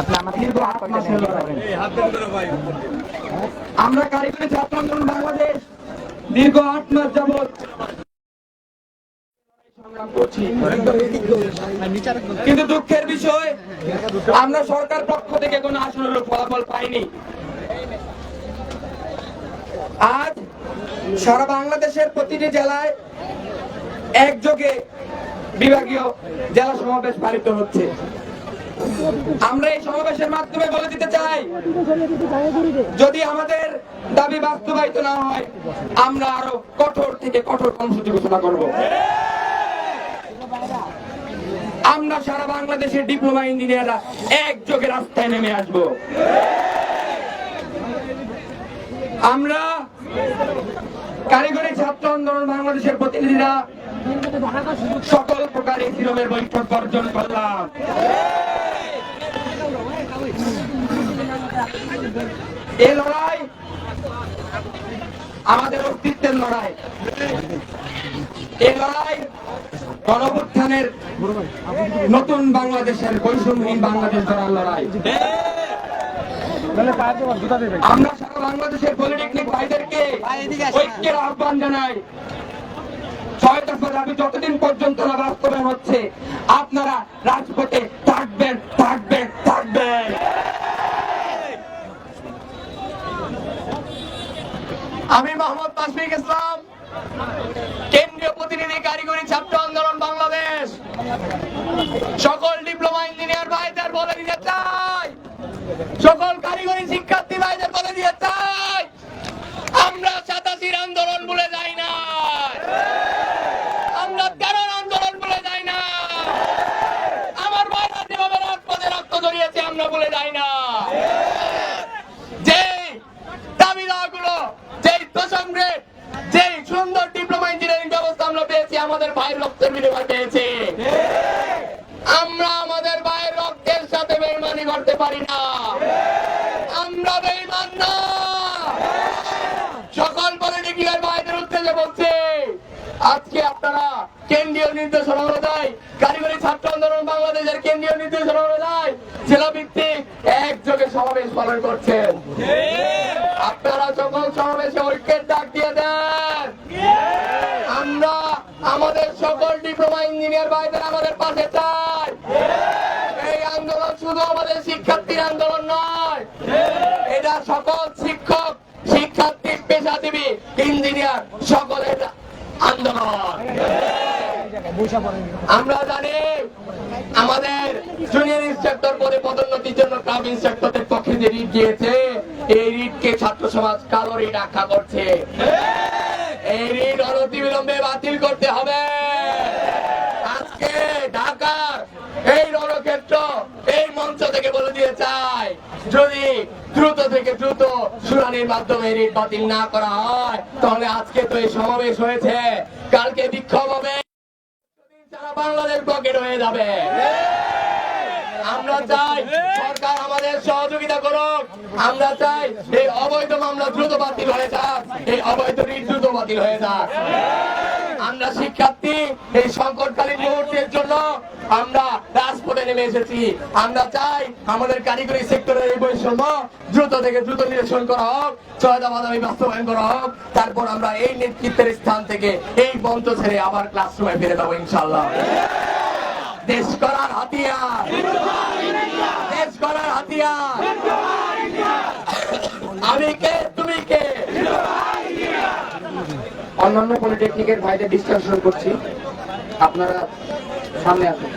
আপনি আট আমরা কারিগরি ছাত্র আন্দোলন বাংলাদেশ দীর্ঘ আট মাস যাবৎ। কিন্তু দুঃখের বিষয় আমরা সরকার পক্ষ থেকে কোনো আসনের ফলাফল পাইনি। আজ সারা বাংলাদেশের প্রতিটি জেলায় একযোগে বিভাগীয় জেলা সমাবেশ পালিত হচ্ছে। আমরা এই সমাবেশের মাধ্যমে বলে দিতে চাই, যদি আমাদের দাবি বাস্তবায়িত না হয়, আমরা আরও কঠোর থেকে কঠোর কর্মসূচি ঘোষণা করব। আমরা সারা বাংলাদেশের ডিপ্লোমা ইঞ্জিনিয়াররা একযোগে রাস্তায় নেমে আসব। আমরা কারিগরি ছাত্র আন্দোলন বাংলাদেশের প্রতিনিধিরা সকল প্রকার ইসলামের বৈঠক বর্জন করলাম। এই লড়াই আমাদের অস্তিত্বের লড়াই। এই লড়াই গণভুত্থানের নতুন বাংলাদেশের বৈষম্যহীন বাংলাদেশ গড়ার লড়াই। আমরা সারা বাংলাদেশের পলিটেকনিক ভাইদেরকে ঐক্যের আহ্বান জানাই। ছয় দফা দাবি যতদিন পর্যন্ত না বাস্তবায়ন হচ্ছে আপনারা রাজপথে আমি মোহাম্মদ তাসমিক ইসলাম, কেন্দ্রীয় প্রতিনিধি কারিগরি ছাত্র আন্দোলন বাংলাদেশ। সকল ডিপ্লোমা ইঞ্জিনিয়ার ভাইদের বলে দিতে চাই। সকল কারিগরি শিক্ষার্থী ভাইদের বলে দিতে চাই। আমরা সাতাশির আন্দোলন বলে যাই না। আমরা তেরোর আন্দোলন বলে যাই না। আমার ভাইরা যেভাবে রক্ত জড়িয়েছে, আমরা বলে যাই না যে দাবি গুলো যেই প্রসঙ্গে যেই সুন্দর ডিপ্লোমা ইঞ্জিনিয়ারিং ব্যবস্থা আমরা পেয়েছি আমাদের ভাইয়ের রক্তের বিনিময় পেয়েছি। আমরা আমাদের ভাইয়ের রক্তের সাথে বেইমানি করতে পারি না। আমরা বেইমান না। সকল পলিটিক্যাল ভাইদের উদ্দেশ্যে বলছি আজকে আপনারা কেন্দ্রীয় নির্দেশনা অনুযায়ী কারিগরি ছাত্র আন্দোলন বাংলাদেশের কেন্দ্রীয় নির্দেশনা অনুযায়ী জেলা ভিত্তিক একযোগে সমাবেশ পালন করছেন। আপনারা সকল সমাবেশে ঐক্যের ডাক দিয়ে দেন। আমাদের সকল ডিপ্লোমা ইঞ্জিনিয়ার ভাইদের আমাদের পাশে চাই। এই আন্দোলন শুধু আমাদের শিক্ষার্থীর আন্দোলন নয়। এটা সকল শিক্ষক শিক্ষার্থী পেশাজীবী ইঞ্জিনিয়ার সকলের আন্দোলন। আমরা জানি আমাদের জুনিয়র ইন্সট্রাক্টর পদে পদোন্নতির জন্য ক্লাব ইন্সট্রাক্টরদের পক্ষে যে রিট গিয়েছে এই রিটকে ছাত্র সমাজ কালো রিট আখ্যা করছে। এই রিট অনতিবিলম্বে বাতিল করতে হবে। আজকে ঢাকার এই রণক্ষেত্র এই মঞ্চ থেকে বলে দিয়ে চাই, যদি দ্রুত থেকে দ্রুত শুনানির মাধ্যমে রিট বাতিল না করা হয়, তাহলে আজকে তো এই সমাবেশ হয়েছে। কালকে বিক্ষোভ হবে। বাংলাদেশ ব্লকেট হয়ে যাবে। আমরা চাই সরকার আমাদের সহযোগিতা করুক। আমরা চাই এই অবৈধ মামলা দ্রুত বাতিল হয়ে যাক। এই অবৈধ ঋণ দ্রুত বাতিল হয়ে যাক। আমরা শিক্ষার্থী, এই সংকটকালীন মুহূর্তের জন্য আমরা রাজপথে নেমে এসেছি। আমরা চাই আমাদের কারিগরি সেক্টরের এই বৈষম্য দ্রুত থেকে দ্রুত নিরসন করা হোক ছয়টা বাদামি বাস্তবায়ন করা হোক। তারপর আমরা এই নেতৃত্বের স্থান থেকে এই মঞ্চ ছেড়ে আবার ক্লাসরুমে ফিরে যাব ইনশাল্লাহ দেশ করার হাতিয়ার। দেশ করার হাতিয়ার। আমি কে? তুমি কে? অন্যান্য পলিটেকনিকের ভাইদের ডিসকাশন করছি। আপনারা সামনে আসুন।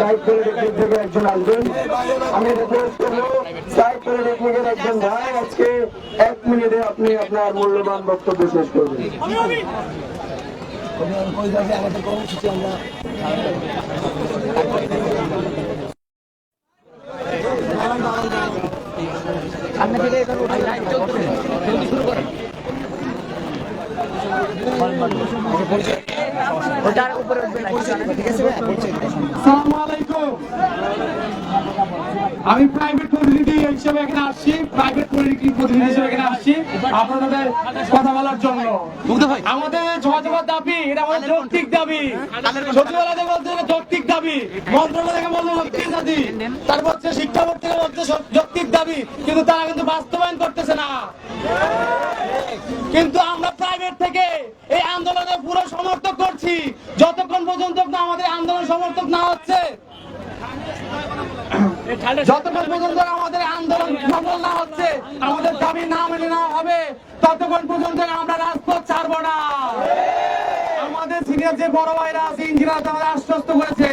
সাইড পলিটেকনিক থেকে একজন আসবেন। আমি রিকোয়েস্ট করব, সাইড পলিটেকনিকের একজন ভাই আজকে এক মিনিটে আপনি আপনার মূল্যবান বক্তব্য শেষ করবেন। আসসালামু আলাইকুম। আমি প্রাইভেট প্রতিনিধি হিসেবে এখানে আসছি প্রাইভেট পলিটিক প্রতিনিধি হিসেবে এখানে আসছি আপনাদের কথা বলার জন্য। আমাদের যোগাযোগের দাবি এটা আমাদের যৌক্তিক দাবি। সচিবালয় থেকে বলছে এটা যৌক্তিক দাবি। মন্ত্রণালয় থেকে বলছে যৌক্তিক দাবি। তারপর হচ্ছে শিক্ষা বোর্ড থেকে বলছে যৌক্তিক দাবি। কিন্তু তারা কিন্তু বাস্তবায়ন করতেছে না। কিন্তু আমরা প্রাইভেট থেকে এই আন্দোলনে পুরো সমর্থক করছি। যতক্ষণ পর্যন্ত না আমাদের আন্দোলন সমর্থক না হচ্ছে। যতক্ষণ পর্যন্ত আমাদের আন্দোলন সফল না হচ্ছে, আমাদের দাবি না মেনে নেওয়া হবে, ততক্ষণ পর্যন্ত আমরা রাজপথ ছাড়বো না। আমাদের সিনিয়র যে বড় ভাইরা আছে, ইঞ্জিনিয়ার তাদের আশ্বস্ত করেছে